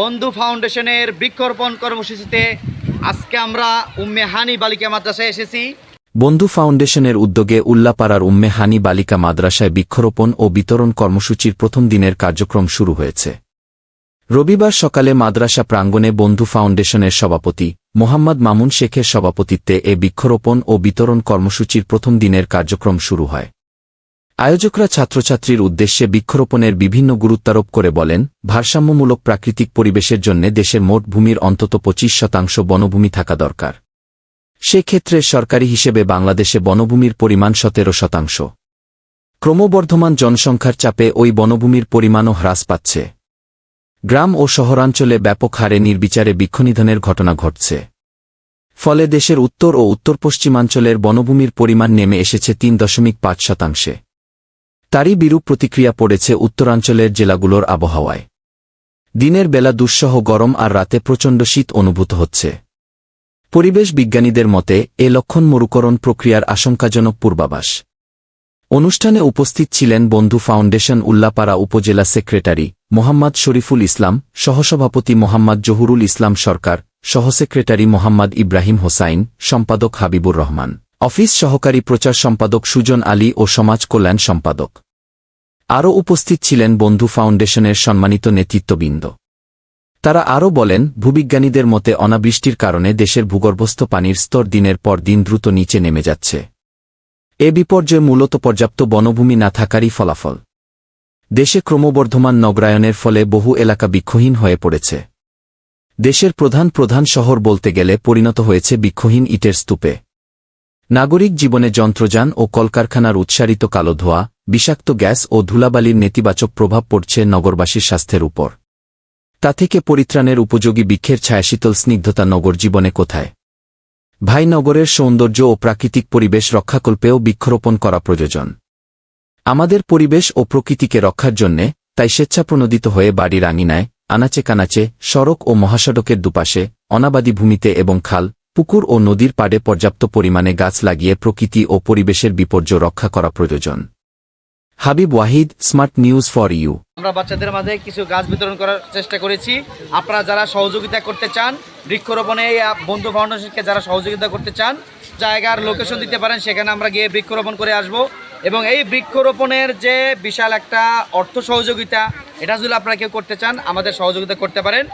বন্ধু ফাউন্ডেশনের বৃক্ষরোপণ কর্মসূচিতে আজকে আমরা উম্মে হানি বালিকা মাদ্রাসায় এসেছি। বন্ধু ফাউন্ডেশনের উদ্যোগে উল্লাপাড়ার উম্মে হানি বালিকা মাদ্রাসায় বৃক্ষরোপণ ও বিতরণ কর্মসূচির প্রথম দিনের কার্যক্রম শুরু হয়েছে। রবিবার সকালে মাদ্রাসা প্রাঙ্গণে বন্ধু ফাউন্ডেশনের সভাপতি মোহাম্মদ মামুন শেখের সভাপতিত্বে এ বৃক্ষরোপণ ও বিতরণ কর্মসূচির প্রথম দিনের কার্যক্রম শুরু হয়। আয়োজকরা ছাত্রছাত্রীর উদ্দেশ্যে বৃক্ষরোপণের বিভিন্ন গুরুত্বারোপ করে বলেন, ভারসাম্যমূলক প্রাকৃতিক পরিবেশের জন্য দেশের মোট ভূমির অন্তত পঁচিশ শতাংশ বনভূমি থাকা দরকার। সেক্ষেত্রে সরকারি হিসেবে বাংলাদেশে বনভূমির পরিমাণ সতেরো শতাংশ। ক্রমবর্ধমান জনসংখ্যার চাপে ওই বনভূমির পরিমাণও হ্রাস পাচ্ছে। গ্রাম ও শহরাঞ্চলে ব্যাপক হারে নির্বিচারে বৃক্ষনিধনের ঘটনা ঘটছে। ফলে দেশের উত্তর ও উত্তর পশ্চিমাঞ্চলের বনভূমির পরিমাণ নেমে এসেছে তিন দশমিক পাঁচ শতাংশে। তারই বিরূপ প্রতিক্রিয়া পড়েছে উত্তরাঞ্চলের জেলাগুলোর আবহাওয়ায়। দিনের বেলা দুঃসহ গরম আর রাতে প্রচণ্ড শীত অনুভূত হচ্ছে। পরিবেশ বিজ্ঞানীদের মতে, এ লক্ষণ মরুকরণ প্রক্রিয়ার আশঙ্কাজনক পূর্বাভাস। অনুষ্ঠানে উপস্থিত ছিলেন বন্ধু ফাউন্ডেশন উল্লাপাড়া উপজেলা সেক্রেটারি মোহাম্মদ শরীফুল ইসলাম, সহসভাপতি মোহাম্মদ জহুরুল ইসলাম সরকার, সহসেক্রেটারি মোহাম্মদ ইব্রাহিম হোসাইন, সম্পাদক হাবিবুর রহমান। অফিস সহকারী প্রচার সম্পাদক সুজন আলী ও সমাজ কল্যাণ সম্পাদক। আরও উপস্থিত ছিলেন বন্ধু ফাউন্ডেশনের সম্মানিত নেতৃত্ববৃন্দ। তারা আরও বলেন, ভূবিজ্ঞানীদের মতে অনাবৃষ্টির কারণে দেশের ভূগর্ভস্থ পানির স্তর দিনের পর দিন দ্রুত নিচে নেমে যাচ্ছে। এ বিপর্যয় মূলত পর্যাপ্ত বনভূমি না থাকারই ফলাফল। দেশে ক্রমবর্ধমান নগরায়নের ফলে বহু এলাকা বৃক্ষহীন হয়ে পড়েছে। দেশের প্রধান প্রধান শহর বলতে গেলে পরিণত হয়েছে বৃক্ষহীন ইটের স্তূপে। নাগরিক জীবনে যন্ত্রযান ও কলকারখানার উৎসারিত কালো ধোয়া, বিষাক্ত গ্যাস ও ধুলাবালির নেতিবাচক প্রভাব পড়ছে নগরবাসীর স্বাস্থ্যের উপর। তা থেকে পরিত্রাণের উপযোগী বৃক্ষের ছায়াশীতল স্নিগ্ধতা নগর জীবনে কোথায়? ভাই, নগরের সৌন্দর্য ও প্রাকৃতিক পরিবেশ রক্ষাকল্পেও বৃক্ষরোপণ করা প্রয়োজন। আমাদের পরিবেশ ও প্রকৃতিকে রক্ষার জন্যে তাই স্বেচ্ছাপ্রণোদিত হয়ে বাড়ির আঙিনায়, আনাচে কানাচে, সড়ক ও মহাসড়কের দুপাশে, অনাবাদী ভূমিতে এবং খাল পুকুর ও নদীর পাড়ে পর্যাপ্ত পরিমাণে গাছ লাগিয়ে প্রকৃতি ও পরিবেশের বিপর্য রক্ষা করা প্রয়োজন। Habib Wahid, smart news for you. আমরা বাচ্চাদের মাঝে কিছু গাছ বিতরণ করার চেষ্টা করেছি। আপনারা যারা সহযোগিতা করতে চান, বৃক্ষরোপণে বন্ধু ফাউন্ডেশনকে যারা সহযোগিতা করতে চান, জায়গার লোকেশন দিতে পারেন, সেখানে আমরা গিয়ে বৃক্ষরোপণ করে আসব। এবং এই বৃক্ষরোপণের যে বিশাল একটা অর্থ সহযোগিতা, এটা যদি আপনারা কেউ করতে চান, আমাদের সহযোগিতা করতে পারেন।